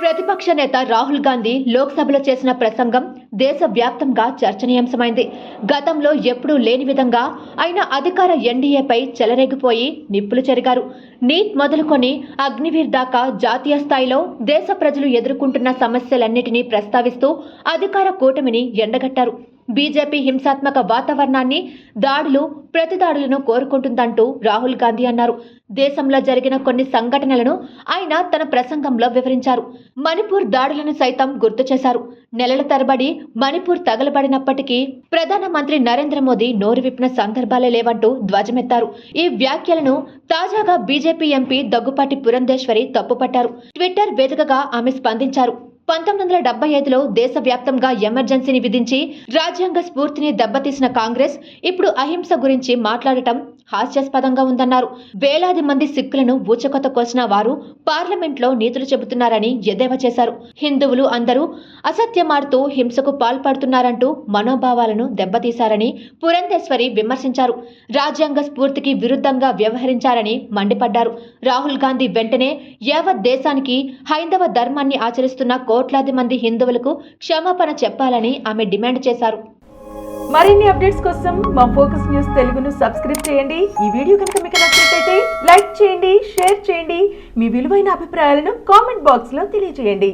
ప్రతిపక్ష నేత రాహుల్ గాంధీ లోక్సభలో చేసిన ప్రసంగం దేశవ్యాప్తంగా చర్చనీయాంశమైంది. గతంలో ఎప్పుడూ లేని విధంగా ఆయన అధికార ఎన్డీఏపై చెలరేగిపోయి నిప్పులు చెరిగారు. నీట్ మొదలుకొని అగ్నివీర్ దాకా జాతీయ స్థాయిలో దేశ ప్రజలు ఎదుర్కొంటున్న సమస్యలన్నిటినీ ప్రస్తావిస్తూ అధికార కూటమిని ఎండగట్టారు. బీజేపీ హింసాత్మక వాతావరణాన్ని దాడులు ప్రతిదాడులను కోరుకుంటుందంటూ రాహుల్ గాంధీ అన్నారు. దేశంలో జరిగిన కొన్ని సంఘటనలను ఆయన తన ప్రసంగంలో వివరించారు. మణిపూర్ దాడులను సైతం గుర్తు చేశారు. నెలల తరబడి మణిపూర్ తగలబడినప్పటికీ ప్రధానమంత్రి నరేంద్ర మోదీ నోరు విప్పిన సందర్భాలే లేవంటూ ధ్వజమెత్తారు. ఈ వ్యాఖ్యలను తాజాగా బీజేపీ ఎంపీ దగ్గుపాటి పురంధేశ్వరి తప్పుపట్టారు. ట్విట్టర్ వేదికగా ఆమె స్పందించారు. పంతొమ్మిది వందల డెబ్బై ఐదులో దేశవ్యాప్తంగా ఎమర్జెన్సీని విధించి రాజ్యాంగ స్ఫూర్తిని దెబ్బతీసిన కాంగ్రెస్ ఇప్పుడు అహింస గురించి మాట్లాడటం హాస్యాస్పదంగా ఉందన్నారు. వేలాది మంది సిక్కులను ఊచకొత కోసిన వారు పార్లమెంట్లో నీతులు చెబుతున్నారని ఎద్దేవా చేశారు. హిందువులు అందరూ అసత్యమాడుతూ హింసకు పాల్పడుతున్నారంటూ మనోభావాలను దెబ్బతీశారని పురంధేశ్వరి విమర్శించారు. రాజ్యాంగ స్ఫూర్తికి విరుద్ధంగా వ్యవహరించారని మండిపడ్డారు. రాహుల్ గాంధీ వెంటనే యావత్ దేశానికి హైందవ ధర్మాన్ని ఆచరిస్తున్న కో కోట్లాది మంది హిందువులకు క్షమాపణ చెప్పాలని ఆమె డిమాండ్ చేశారు. మరిన్ని అప్డేట్స్ కోసం మా ఫోకస్ న్యూస్ తెలుగును సబ్స్క్రైబ్ చేయండి. ఈ వీడియో కనుక మీకు నచ్చినట్లయితే లైక్ చేయండి షేర్ చేయండి. మీ విలువైన అభిప్రాయాలను కామెంట్ బాక్స్లో తెలియజేయండి.